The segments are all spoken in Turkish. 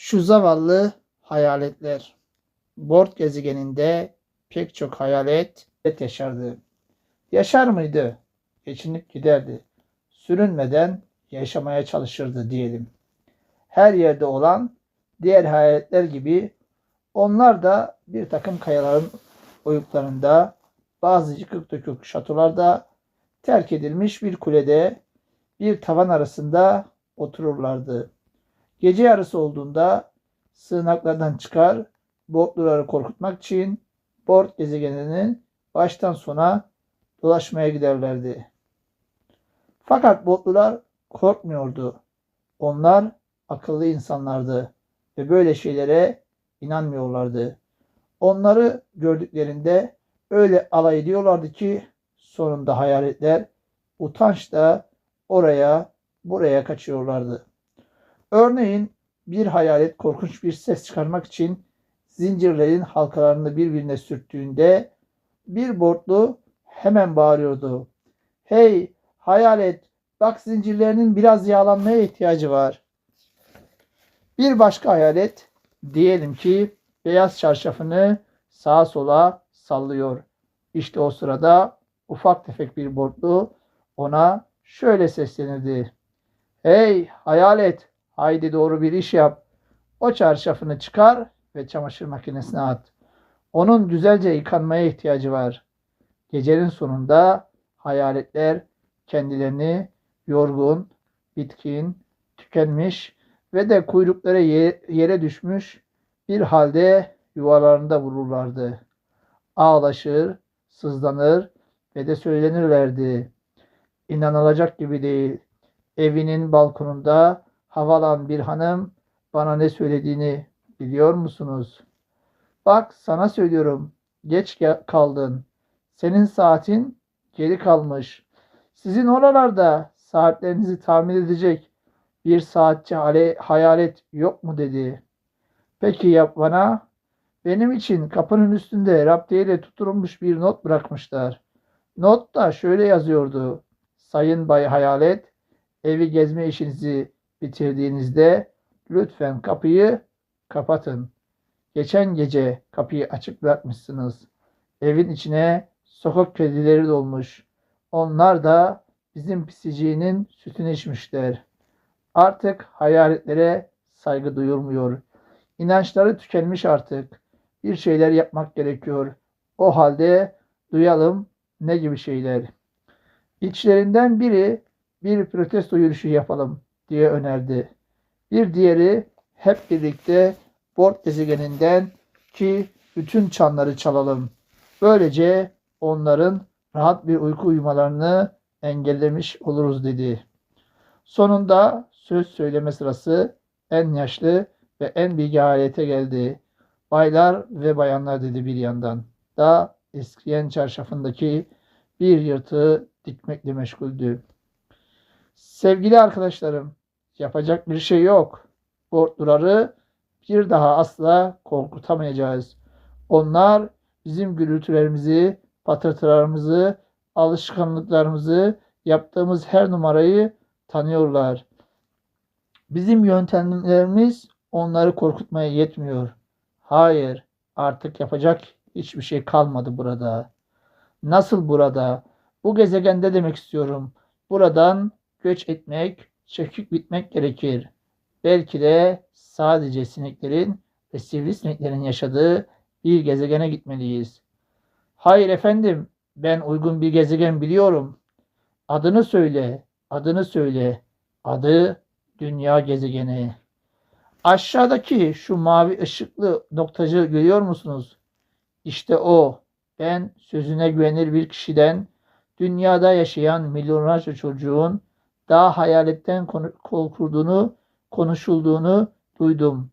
Şu zavallı hayaletler. Bort gezegeninde pek çok hayalet yaşardı. Yaşar mıydı? Geçinip giderdi. Sürünmeden yaşamaya çalışırdı diyelim. Her yerde olan diğer hayaletler gibi onlar da bir takım kayaların oyuklarında, bazı yıkık dökük şatolarda, terk edilmiş bir kulede, bir tavan arasında otururlardı. Gece yarısı olduğunda sığınaklardan çıkar, botluları korkutmak için Bort gezegeninin baştan sona dolaşmaya giderlerdi. Fakat botlular korkmuyordu. Onlar akıllı insanlardı ve böyle şeylere inanmıyorlardı. Onları gördüklerinde öyle alay ediyorlardı ki sonunda hayaletler utançla oraya buraya kaçıyorlardı. Örneğin bir hayalet korkunç bir ses çıkarmak için zincirlerin halkalarını birbirine sürttüğünde bir bortlu hemen bağırıyordu. Hey hayalet bak zincirlerinin biraz yağlanmaya ihtiyacı var. Bir başka hayalet diyelim ki beyaz çarşafını sağa sola sallıyor. İşte o sırada ufak tefek bir bortlu ona şöyle seslenirdi. Hey hayalet haydi doğru bir iş yap. O çarşafını çıkar ve çamaşır makinesine at. Onun güzelce yıkanmaya ihtiyacı var. Gecenin sonunda hayaletler kendilerini yorgun, bitkin, tükenmiş ve de kuyrukları yere düşmüş bir halde yuvalarında vururlardı. Ağlaşır, sızlanır ve de söylenirlerdi. İnanılacak gibi değil. Evinin balkonunda havalan bir hanım bana ne söylediğini biliyor musunuz? Bak sana söylüyorum. Geç kaldın. Senin saatin geri kalmış. Sizin oralarda saatlerinizi tahmin edecek bir saatçi hayalet yok mu dedi. Peki yap bana. Benim için kapının üstünde raptiyeyle tutulmuş bir not bırakmışlar. Not da şöyle yazıyordu. Sayın Bay Hayalet, evi gezme işinizi bitirdiğinizde lütfen kapıyı kapatın. Geçen gece kapıyı açık bırakmışsınız. Evin içine sokak kedileri dolmuş. Onlar da bizim pisiciğinin sütünü içmişler. Artık hayaletlere saygı duyulmuyor. İnançları tükenmiş artık. Bir şeyler yapmak gerekiyor. O halde duyalım ne gibi şeyler. İçlerinden biri bir protesto yürüyüşü yapalım diye önerdi. Bir diğeri hep birlikte Bort gezegeninden ki bütün çanları çalalım. Böylece onların rahat bir uyku uyumalarını engellemiş oluruz dedi. Sonunda söz söyleme sırası en yaşlı ve en bilgi alete geldi. Baylar ve bayanlar dedi bir yandan. Da eskiyen çarşafındaki bir yırtığı dikmekle meşguldü. Sevgili arkadaşlarım, yapacak bir şey yok. Bortluları bir daha asla korkutamayacağız. Onlar bizim gürültülerimizi, patırtılarımızı, alışkanlıklarımızı, yaptığımız her numarayı tanıyorlar. Bizim yöntemlerimiz onları korkutmaya yetmiyor. Hayır, artık yapacak hiçbir şey kalmadı burada. Nasıl burada? Bu gezegende demek istiyorum. Buradan göç etmek, çökük bitmek gerekir. Belki de sadece sineklerin ve sivrisineklerin yaşadığı bir gezegene gitmeliyiz. Hayır efendim, ben uygun bir gezegen biliyorum. Adını söyle, adını söyle. Adı Dünya gezegeni. Aşağıdaki şu mavi ışıklı noktacı görüyor musunuz? İşte o. Ben sözüne güvenir bir kişiden dünyada yaşayan milyonlarca çocuğun daha hayaletten kol kurduğunu, konuşulduğunu duydum.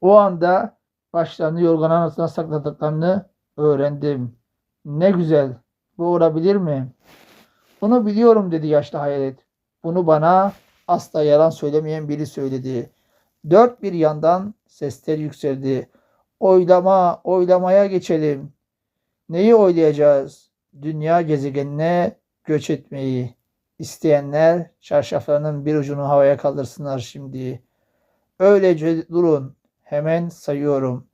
O anda başlarını yorganın altına sakladıklarını öğrendim. Ne güzel. Bu olabilir mi? Bunu biliyorum dedi yaşlı hayalet. Bunu bana asla yalan söylemeyen biri söyledi. Dört bir yandan sesler yükseldi. Oylama, oylamaya geçelim. Neyi oylayacağız? Dünya gezegenine göç etmeyi. İsteyenler çarşaflarının bir ucunu havaya kaldırsınlar şimdi. Öylece durun. Hemen sayıyorum.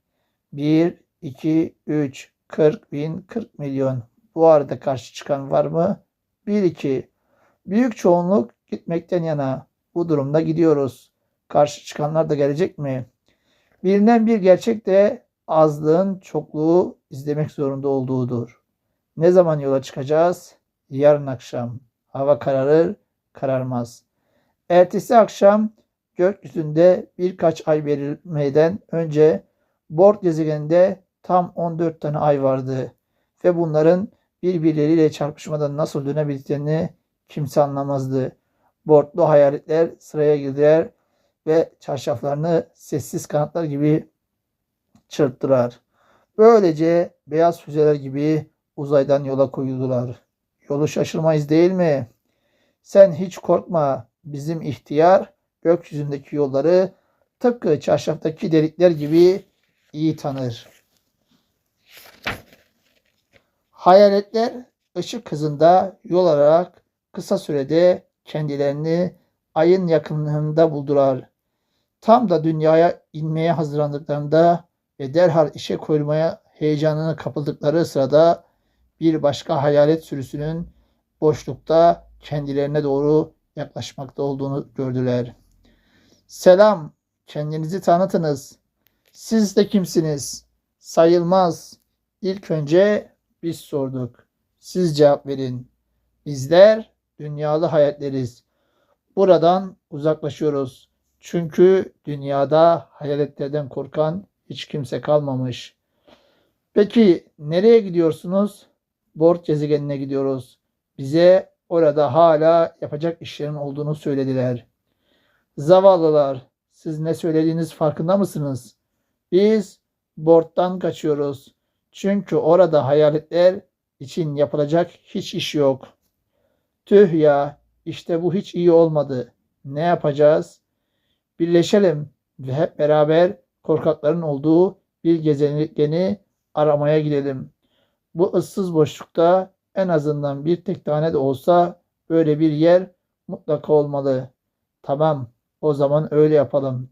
1, 2, 3, 40 bin, 40 milyon. Bu arada karşı çıkan var mı? 1, 2. Büyük çoğunluk gitmekten yana. Bu durumda gidiyoruz. Karşı çıkanlar da gelecek mi? Bilinen bir gerçek de azlığın çokluğu izlemek zorunda olduğudur. Ne zaman yola çıkacağız? Yarın akşam. Hava kararır, kararmaz. Ertesi akşam gökyüzünde birkaç ay verilmeden önce Bort gezegeninde tam 14 tane ay vardı ve bunların birbirleriyle çarpışmadan nasıl dönebildiklerini kimse anlamazdı. Bortlu hayaletler sıraya girdiler ve çarşaflarını sessiz kanatlar gibi çırptılar. Böylece beyaz füzeler gibi uzaydan yola koyuldular. Yolu şaşırmayız değil mi? Sen hiç korkma. Bizim ihtiyar gökyüzündeki yolları tıpkı çarşaftaki delikler gibi iyi tanır. Hayaletler ışık hızında yol alarak kısa sürede kendilerini ayın yakınlığında buldular. Tam da dünyaya inmeye hazırlandıklarında ve derhal işe koyulmaya heyecanını kapıldıkları sırada bir başka hayalet sürüsünün boşlukta kendilerine doğru yaklaşmakta olduğunu gördüler. Selam, kendinizi tanıtınız. Siz de kimsiniz? Sayılmaz. İlk önce biz sorduk. Siz cevap verin. Bizler dünyalı hayatleriz. Buradan uzaklaşıyoruz. Çünkü dünyada hayaletlerden korkan hiç kimse kalmamış. Peki nereye gidiyorsunuz? Bort gezegenine gidiyoruz. Bize orada hala yapacak işlerin olduğunu söylediler. Zavallılar, siz ne söylediğiniz farkında mısınız? Biz Bort'tan kaçıyoruz. Çünkü orada hayaletler için yapılacak hiç iş yok. Tüh ya, işte bu hiç iyi olmadı. Ne yapacağız? Birleşelim ve hep beraber korkakların olduğu bir gezegeni aramaya gidelim. Bu ıssız boşlukta en azından bir tek tane de olsa böyle bir yer mutlaka olmalı. Tamam, o zaman öyle yapalım.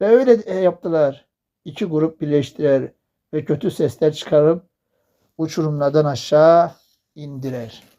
Ve öyle yaptılar. İki grup birleştiler ve kötü sesler çıkarıp uçurumlardan aşağı indiler.